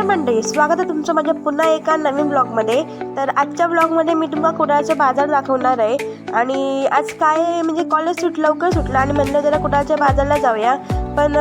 नमस्कार मंडळी स्वागत आहे तुमचं माझ्या पुन्हा एका नवीन ब्लॉगमध्ये तर आजच्या ब्लॉगमध्ये मी तुम्हाला कुडाळचा बाजार दाखवणार आहे. आणि आज काय आहे, म्हणजे कॉलेज सुट लवकर सुटलं आणि म्हणलं जरा कुडाळच्या बाजारला जाऊया. पण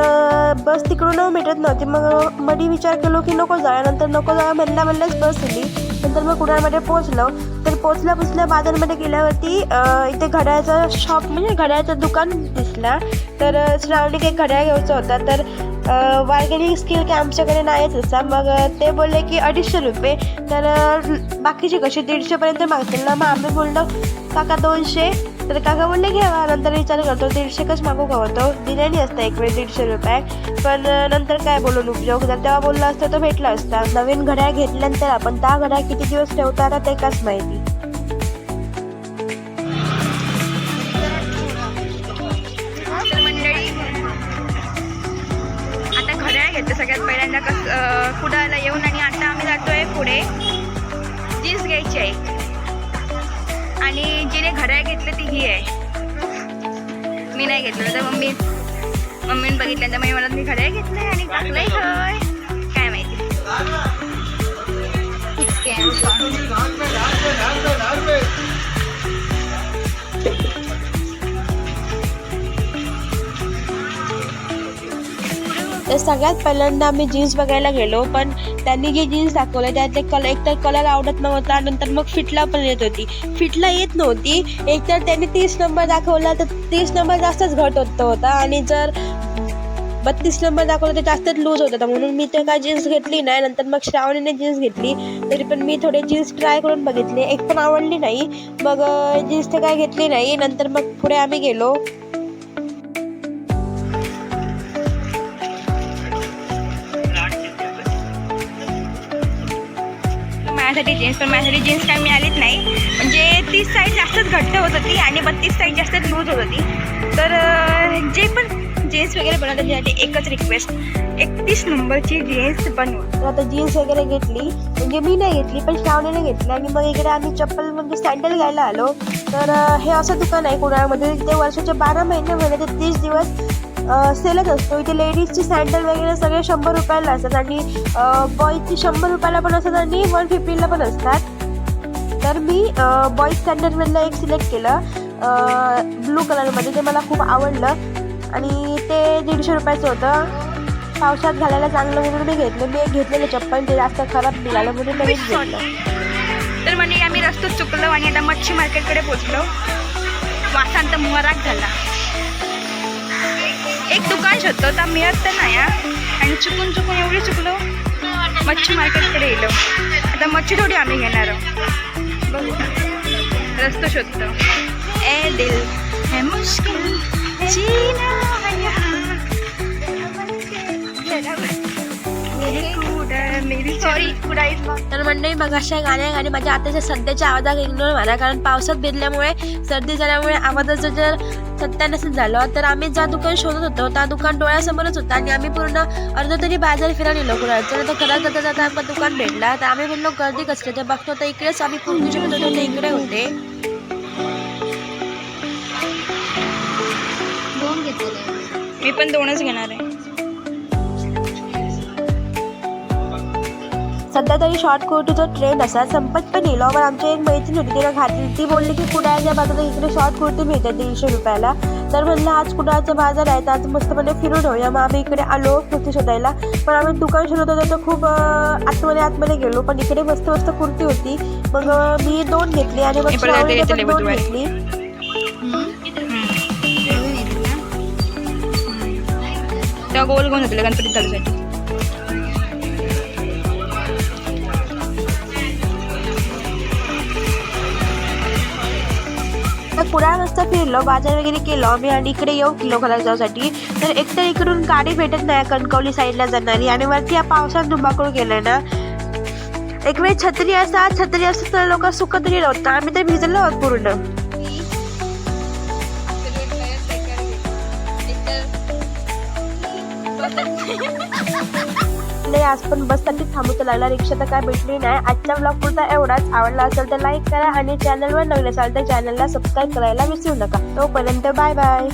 बस तिकडून भेटत नव्हती. मग मधी विचार केलो की नको जाऊया. नंतर नको जाऊया म्हणल्या म्हणल्याच बस दिली नंतर मग कुडाळमध्ये पोहोचलो. तर पोचल्या पोचल्या बाजारमध्ये गेल्यावरती इथे घड्याळचं शॉप म्हणजे घड्याळचं दुकान दिसला. तर श्रावणीक एक घड्याळ घ्यायचा होता. तर बार्गेनिंग स्किल काय आमच्याकडे नाहीच असा मग ते बोलले की अडीचशे रुपये. तर बाकीचे कसे दीडशेपर्यंत मागतील ना? मग आम्ही बोललो काका दोनशे. तर काका बोलले घ्यावा नंतर विचार करतो दीडशे कच मागू का होतो दिल्याने असतं एक वेळ दीडशे रुपये. पण नंतर काय बोलून उपयोग? जर तेव्हा बोलला असतं तर भेटला असता. नवीन घड्याळ घेतल्यानंतर आपण त्या घड्याळ किती दिवस ठेवता ते काच माहिती. होते सगळ्यात पहिल्यांदा कस अं, कुडाळला येऊन आणि आता आम्ही जातोय पुढे. जीन्स घ्यायची आहे. आणि जिने घड्याळ घेतले ती ही आहे. मी नाही घेतलं तर मम्मी मम्मीने बघितल्यानंतर मी म्हणत मी घड्याळ घेतलंय आणि टाकलंय. तर सगळ्यात पहिल्यांदा आम्ही जीन्स बघायला गेलो पण त्यांनी जे जीन्स दाखवले त्यातले कलर एक तर कलर आवडत नव्हता नंतर मग फिटला पण येत होती. फिटला येत नव्हती. एक तर त्यांनी तीस नंबर दाखवला तर तीस नंबर जास्तच घट होत होता. आणि जर बत्तीस नंबर दाखवला तर जास्तच लूज होत होता. म्हणून मी तर काय जीन्स घेतली नाही. नंतर मग श्रावणीने जीन्स घेतली. तरी पण मी थोडे जीन्स ट्राय करून बघितले. एक पण आवडली नाही. मग जीन्स तर काय घेतली नाही. नंतर मग पुढे आम्ही गेलो. माझ्यासाठी जीन्स पण माझ्यासाठी जीन्स काय मिळालीच नाही. म्हणजे तीस साईज जास्तच घट्ट होत होती आणि बत्तीस साईज जास्तच लूज होत होती. तर जे पण जीन्स वगैरे बनवतात त्यासाठी एकच रिक्वेस्ट एकतीस नंबरची जीन्स बनवा. तर आता जीन्स वगैरे घेतली. म्हणजे मी नाही घेतली पण श्रावणीने घेतली. आणि मग इकडे आम्ही चप्पल म्हणजे सँडल घ्यायला आलो. तर हे असं दुकान आहे कुणामध्ये ते वर्षाचे बारा महिन्यामध्ये ते तीस दिवस सेलच असतो. इथे लेडीजची सँडल वगैरे सगळे शंभर रुपयाला असतात. आणि बॉईजची शंभर रुपयाला पण असतात आणि वन फिफ्टीला पण असतात. तर मी बॉईज स्टँडर्डमधलं एक सिलेक्ट केलं. ब्लू कलरमध्ये ते मला खूप आवडलं. आणि ते दीडशे रुपयाचं होतं. पावसात घालायला चांगलं म्हणून मी घेतलं. मी एक घेतलेलं चप्पल. ते जास्त खराब निघालं म्हणून नवीन घेतलं. तर म्हणजे आम्ही रस्तो चुकलो आणि आता मच्छी मार्केटकडे पोचलो. वासांत मुहराक झाला. एक दुकान शोधतो तर मिळत तर नाही आणि चुकून चुकून एवढी चुकलो मच्छी मार्केटकडे येलो आता मच्छी थोडी आम्ही घेणार आहोत. बघू. रस्तो शोधतो. ए दिल है मुश्किल जीना तर मंडळी मग अशा गाण्या गाणी माझ्या आताच्या सध्याच्या आवाजात इग्नोर मारा कारण पावसात भिजल्यामुळे सर्दी झाल्यामुळे आवाजाचं जर सत्यानाशच झालं तर आम्ही ज्या दुकान शोधत होतो त्या दुकान डोळ्यासमोरच होतं आणि आम्ही पूर्ण अर्ध तरी बाजार फिरायला गेलो कुणाचं तर खरं जाता जाता आमका दुकान भेटला. तर आम्ही म्हणलो गर्दी कसली? ते बघतो तर इकडेच आम्ही कुर्ती शोधत होतो ते इकडे होते. मी पण दोनच घेणार आहे. सध्या तरी शॉर्ट कुर्तीचा ट्रेंड असा संपत पण येलो पण आमची एक मैत्रीण होती तिला घातली ती बोलली की कुडाळच्या बाजारात इकडे शॉर्ट कुर्ती मिळते दीडशे रुपयाला. तर म्हणलं आज कुडाळचा बाजार आहे? तर आज मस्तपणे फिरून येऊया. मग आम्ही इकडे आलो कुर्ती शोधायला. पण आम्ही दुकान शोधत होतो तर खूप आतमध्ये आतमध्ये गेलो. पण इकडे मस्त मस्त कुर्ती होती. मग मी दोन घेतली आणि मग दोन. घेतली. गोल घेऊन होते गणपती चालूसाठी पुरा कुडाळ मस्त फिरलो बाजार वगैरे केलो आम्ही आणि इकडे येऊ किलो खाला जाऊसाठी. तर एकतर इकडून गाडी भेटत नाही कणकवली साईडला जाणारी. आणि वरती या पावसात धुंबाकूळ गेलं ना. एक वेळ छत्री असतात छत्री असतात तर लोक सुकत गेलो होतं. आम्ही तर भिजलो आहोत पूर्ण. नाही आज पण बससाठी थांबूच लागला. रिक्षा तर काय भेटली नाही. आजचा ब्लॉग पुरता एवढाच. आवडला असेल तर लाईक करा आणि चॅनलवर नवीन असाल तर चॅनलला सबस्क्राईब करायला विसरू नका. तोपर्यंत बाय बाय